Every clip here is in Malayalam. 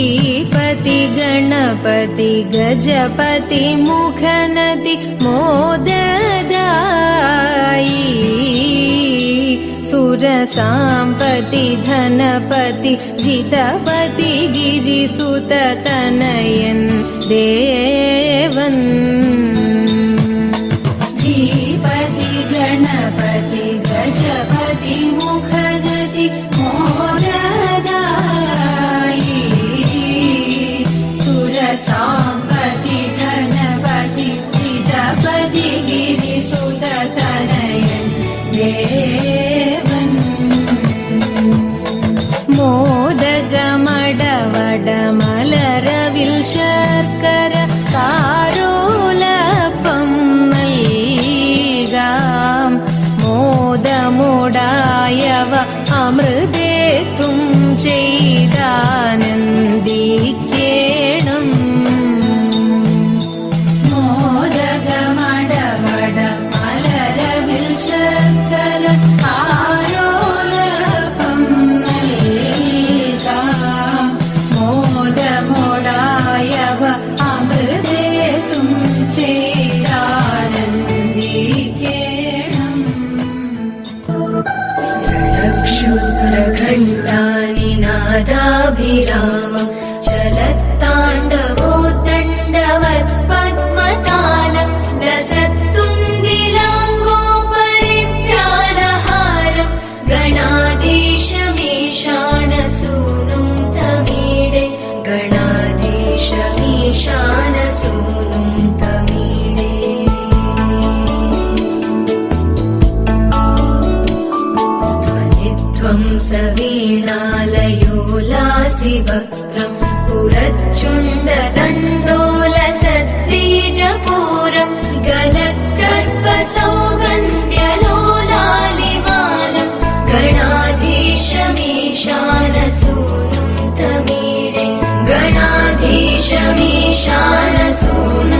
धीपति गणपति गजपति मुखनदि मोददायी सुरसाम्पति धनपति जितपति गिरिसुततनयन् देवन्। धीपति गणपति गजपति मुखनदि അമൃതേത്തും ചെയ്താനന്ദിക്കേണം क्षुद्रघण्टानि वक्त्रं सुरचुण्डदण्डोलसद्विजपुरम् गलत्कर्पसौगन्त्यलोलालिवान गणाधीशमीशानसूनं तमीडे गणाधीशमीशानसूनु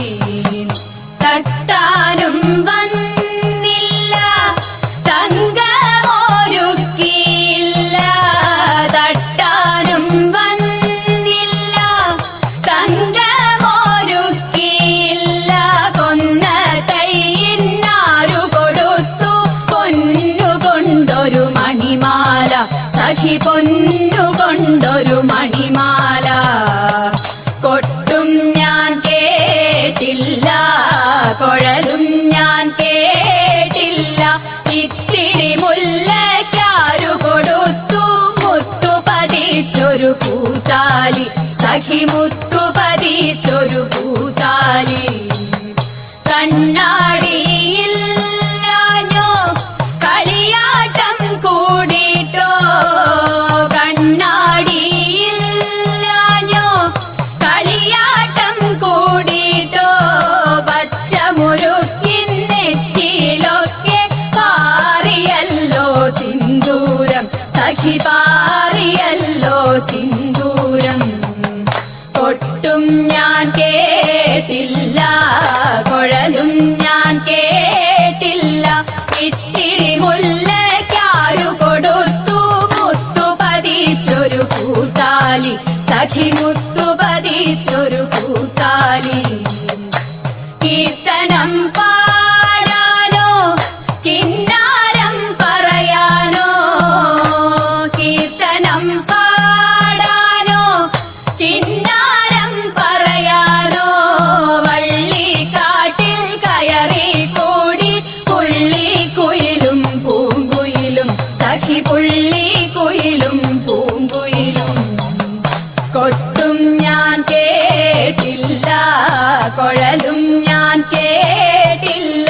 പൊന്നുകൊണ്ടൊരു മണിമാല. കൊട്ടും ഞാൻ കേട്ടില്ല കൊഴലും ഞാൻ കേട്ടില്ല. ഇത്തിരി മുല്ലക്കാരു കൊടുത്തു മുത്തു പതിച്ചൊരു കൂത്താലി. സഖി മുത്തു പതിച്ചൊരു കൂത്താലി. കണ്ണാടിയില്ലാഞ്ഞോ സഖി സിന്ദൂരം. ഒട്ടും ഞാൻ കേട്ടില്ല കുഴലും ഞാൻ കേട്ടില്ല. ഇത്തിരി മുല്ലക്കാരു കൊടുത്തു പതിച്ചൊരു കൂത്താലി. സഖി മുത്തു പതിച്ചൊരു കൂത്താലി. കീർത്തനം പാടാനോ പലതും ഞാൻ കേട്ടില്ല.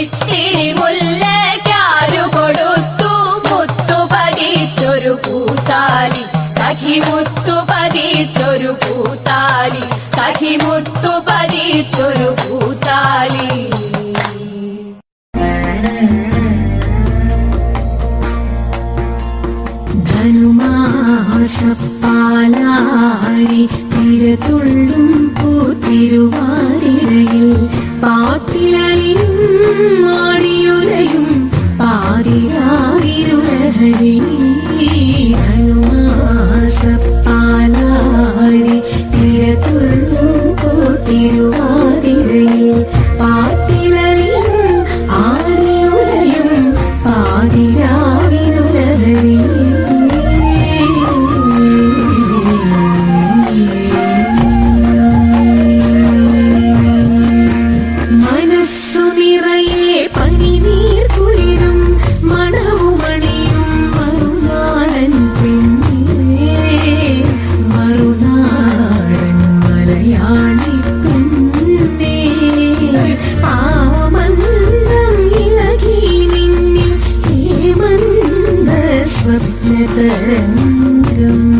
ഇത്തിരി മുല്ലക്കാരു കൊടുത്തു. മുത്തുപതിച്ചൊരു കൂത്താലി. സഖി മുത്തുപതിച്ചൊരു കൂത്താലി. സഖി മുത്തുപതിച്ചൊരു കൂത്താലി. ധനുമാസപ്പാലാഴി തിരതുള്ളും പൂത്തിരുവാതിരയിൽ പാത്തിലയും മാടിയുലയും പാതിരാവിരുളഹരി ഹനുമാസപ്പാലാടി തിരതുള്ളും പൂത്തിരുവാതിരയിൽ Yardım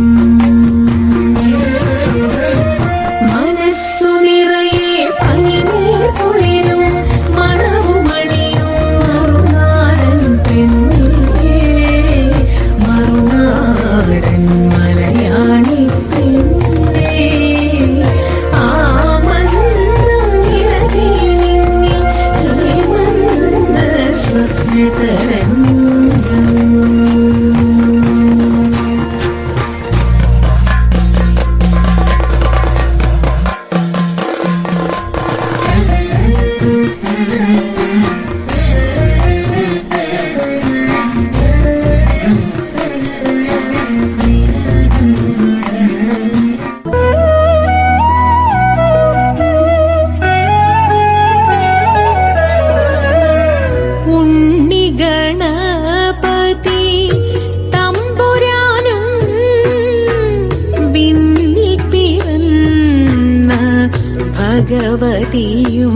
ഭഗവതിയും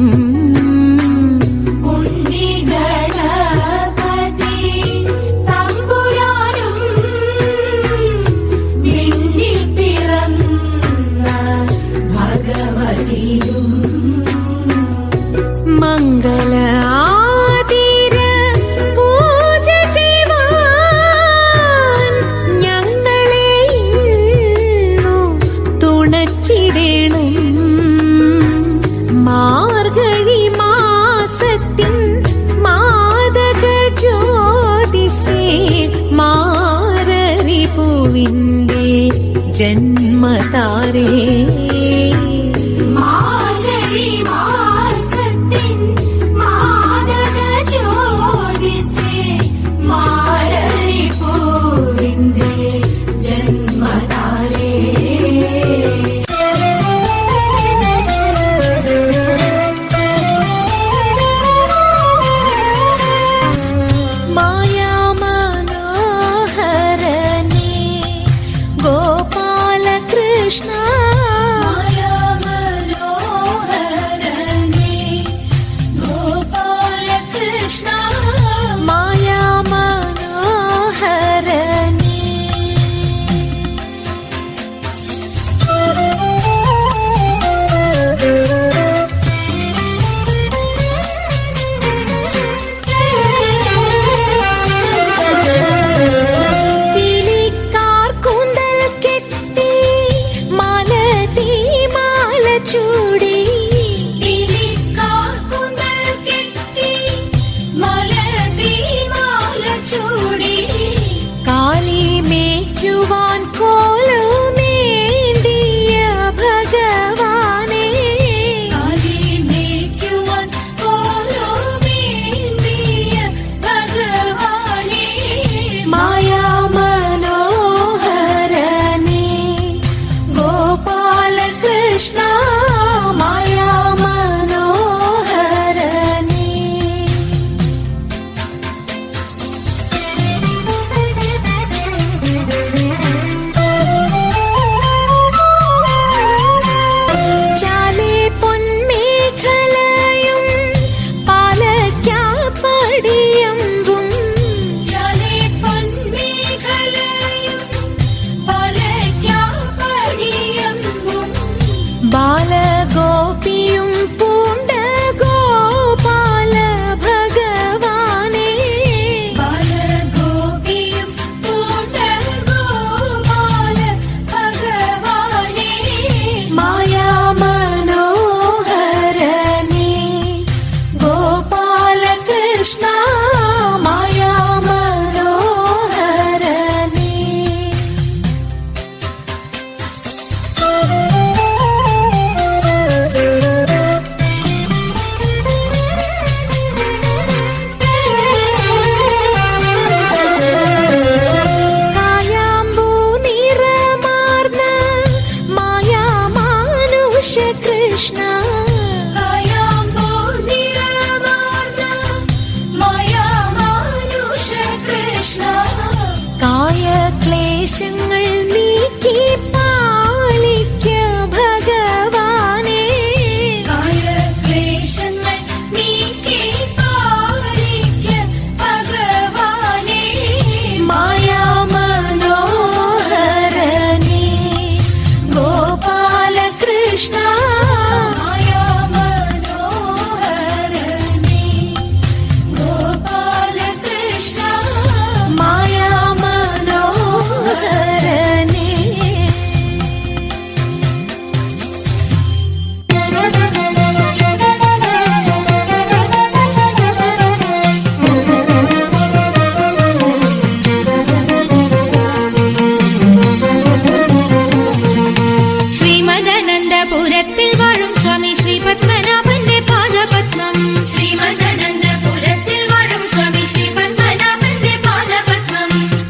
ലക്ഷ്യങ്ങൾ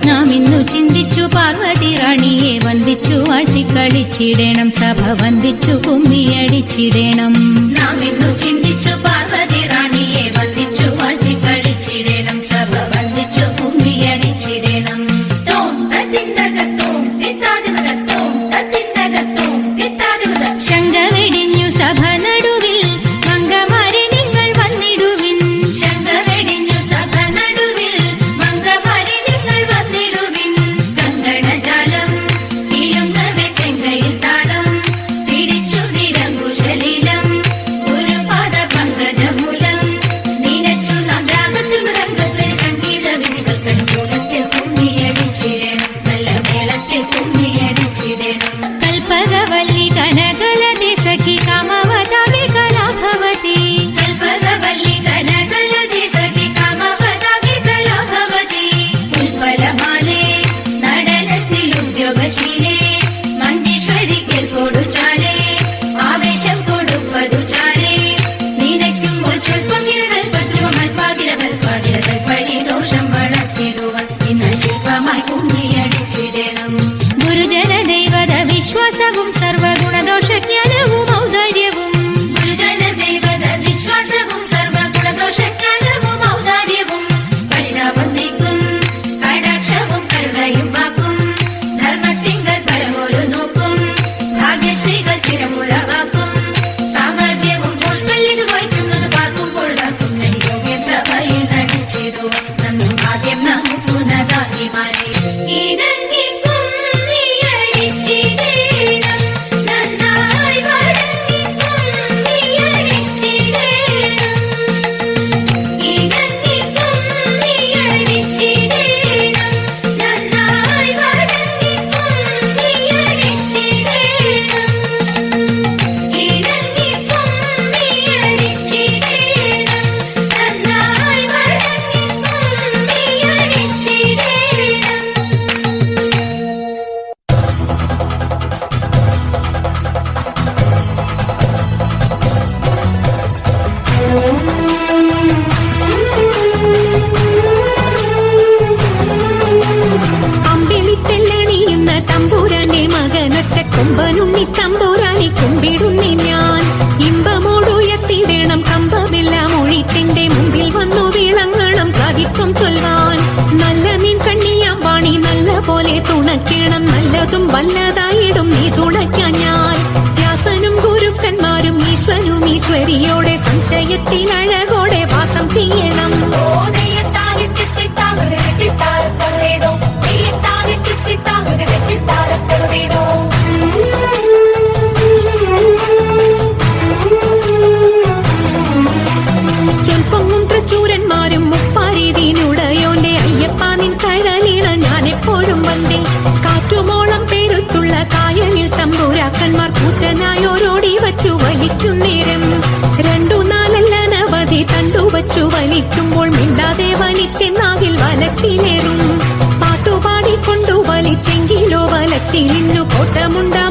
നാം ഇന്നു ചിന്തിച്ചു പാർവതി റാണിയെ വന്ദിച്ചു ആട്ടിക്കളിച്ചിടണം സഭ വന്ദിച്ചു കുമ്മിയടിച്ചിടണം. നാം ഇന്നു ചിന്തിച്ചു പാർവതി Kashmir തുണയ്ക്കണം നല്ലതും വല്ലതായിടും. നീ തുണയ്ക്കാൻ ഞാൻ വ്യാസനും ഗുരുക്കന്മാരും ഈശ്വരും ഈശ്വരിയോടെ സംശയത്തിനഴകോടെ വാസം ചെയ്യണം. వచ్చి నిన్ను కోటముండా